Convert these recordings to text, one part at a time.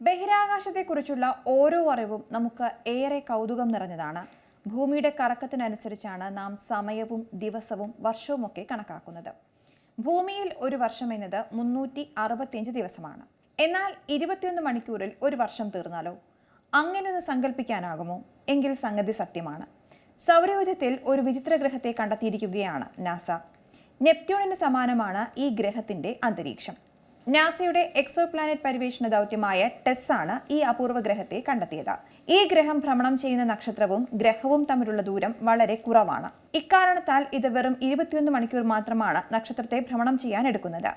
ബഹിരാകാശത്തെക്കുറിച്ചുള്ള ഓരോ അറിവും നമുക്ക് ഏറെ കൗതുകം നിറഞ്ഞതാണ്. ഭൂമിയുടെ കറക്കത്തിനനുസരിച്ചാണ് നാം സമയവും ദിവസവും വർഷവുമൊക്കെ കണക്കാക്കുന്നത്. ഭൂമിയിൽ ഒരു വർഷം എന്നത് മുന്നൂറ്റി അറുപത്തിയഞ്ച് ദിവസമാണ്. എന്നാൽ ഇരുപത്തിയൊന്ന് മണിക്കൂറിൽ ഒരു വർഷം തീർന്നാലോ? അങ്ങനെയൊന്ന് സങ്കല്പിക്കാനാകുമോ എങ്കിൽ സംഗതി സത്യമാണ്. സൗരയൂഥത്തിൽ ഒരു വിചിത്ര ഗ്രഹത്തെ കണ്ടെത്തിയിരിക്കുകയാണ് നാസ. നെപ്റ്റ്യൂണിന് സമാനമാണ് ഈ ഗ്രഹത്തിന്റെ അന്തരീക്ഷം. നാസയുടെ എക്സോ പ്ലാനറ്റ് പര്യവേഷണ ദൗത്യമായ ടെസ് ആണ് ഈ അപൂർവ ഗ്രഹത്തെ കണ്ടെത്തിയത്. ഈ ഗ്രഹം ഭ്രമണം ചെയ്യുന്ന നക്ഷത്രവും ഗ്രഹവും തമ്മിലുള്ള ദൂരം വളരെ കുറവാണ്. ഇക്കാരണത്താൽ ഇത് വെറും ഇരുപത്തിയൊന്ന് മണിക്കൂർ മാത്രമാണ് നക്ഷത്രത്തെ ഭ്രമണം ചെയ്യാൻ എടുക്കുന്നത്.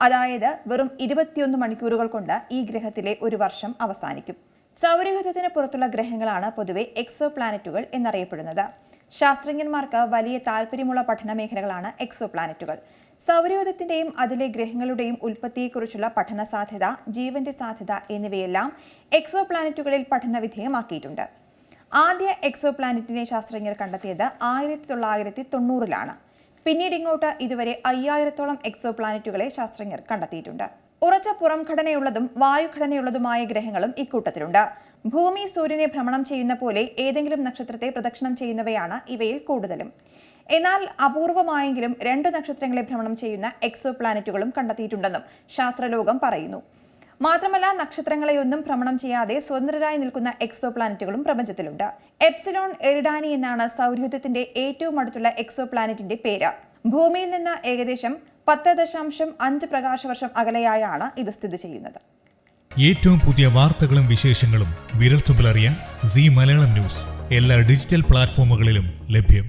അതായത് വെറും ഇരുപത്തിയൊന്ന് മണിക്കൂറുകൾ കൊണ്ട് ഈ ഗ്രഹത്തിലെ ഒരു വർഷം അവസാനിക്കും. സൗരയൂഥത്തിന് പുറത്തുള്ള ഗ്രഹങ്ങളാണ് പൊതുവെ എക്സോ പ്ലാനറ്റുകൾ എന്നറിയപ്പെടുന്നത്. ശാസ്ത്രജ്ഞന്മാർക്ക് വലിയ താല്പര്യമുള്ള പഠന മേഖലകളാണ് എക്സോ പ്ലാനറ്റുകൾ സൗരയൂഥത്തിന്റെയും അതിലെ ഗ്രഹങ്ങളുടെയും ഉൽപ്പത്തിയെക്കുറിച്ചുള്ള പഠന സാധ്യത ജീവന്റെ സാധ്യത എന്നിവയെല്ലാം എക്സോ പ്ലാനറ്റുകളിൽ പഠന വിധേയമാക്കിയിട്ടുണ്ട്. ആദ്യ എക്സോ പ്ലാനറ്റിനെ ശാസ്ത്രജ്ഞർ കണ്ടെത്തിയത് ആയിരത്തി തൊള്ളായിരത്തി തൊണ്ണൂറിലാണ് പിന്നീട് ഇങ്ങോട്ട് ഇതുവരെ അയ്യായിരത്തോളം എക്സോ പ്ലാനറ്റുകളെ ശാസ്ത്രജ്ഞർ കണ്ടെത്തിയിട്ടുണ്ട്. ഉറച്ച പുറംഘടനയുള്ളതും വായുഘടനയുള്ളതുമായ ഗ്രഹങ്ങളും ഇക്കൂട്ടത്തിലുണ്ട്. ഭൂമി സൂര്യനെ ഭ്രമണം ചെയ്യുന്ന പോലെ ഏതെങ്കിലും നക്ഷത്രത്തെ പ്രദക്ഷിണം ചെയ്യുന്നവയാണ് ഇവയിൽ കൂടുതലും. എന്നാൽ അപൂർവമായെങ്കിലും രണ്ട് നക്ഷത്രങ്ങളെ ഭ്രമണം ചെയ്യുന്ന എക്സോ പ്ലാനറ്റുകളും കണ്ടെത്തിയിട്ടുണ്ടെന്നും ശാസ്ത്രലോകം പറയുന്നു. മാത്രമല്ല നക്ഷത്രങ്ങളെയൊന്നും ഭ്രമണം ചെയ്യാതെ സ്വതന്ത്രരായി നിൽക്കുന്ന എക്സോ പ്ലാനറ്റുകളും പ്രപഞ്ചത്തിലുണ്ട്. എപ്സിലോൺ എറിഡാനി എന്നാണ് സൗരയൂഥത്തിന്റെ ഏറ്റവും അടുത്തുള്ള എക്സോ പ്ലാനറ്റിന്റെ പേര്. ഭൂമിയിൽ നിന്ന് ഏകദേശം പത്ത് ദശാംശം അഞ്ച് പ്രകാശവർഷം അകലെയായാണ് ഇത് സ്ഥിതി ചെയ്യുന്നത്. ഏറ്റവും പുതിയ വാർത്തകളും വിശേഷങ്ങളും വിരൽത്തുമ്പിലറിയാൻ സി മലയാളം ന്യൂസ്. എല്ലാ ഡിജിറ്റൽ പ്ലാറ്റ്ഫോമുകളിലും ലഭ്യം.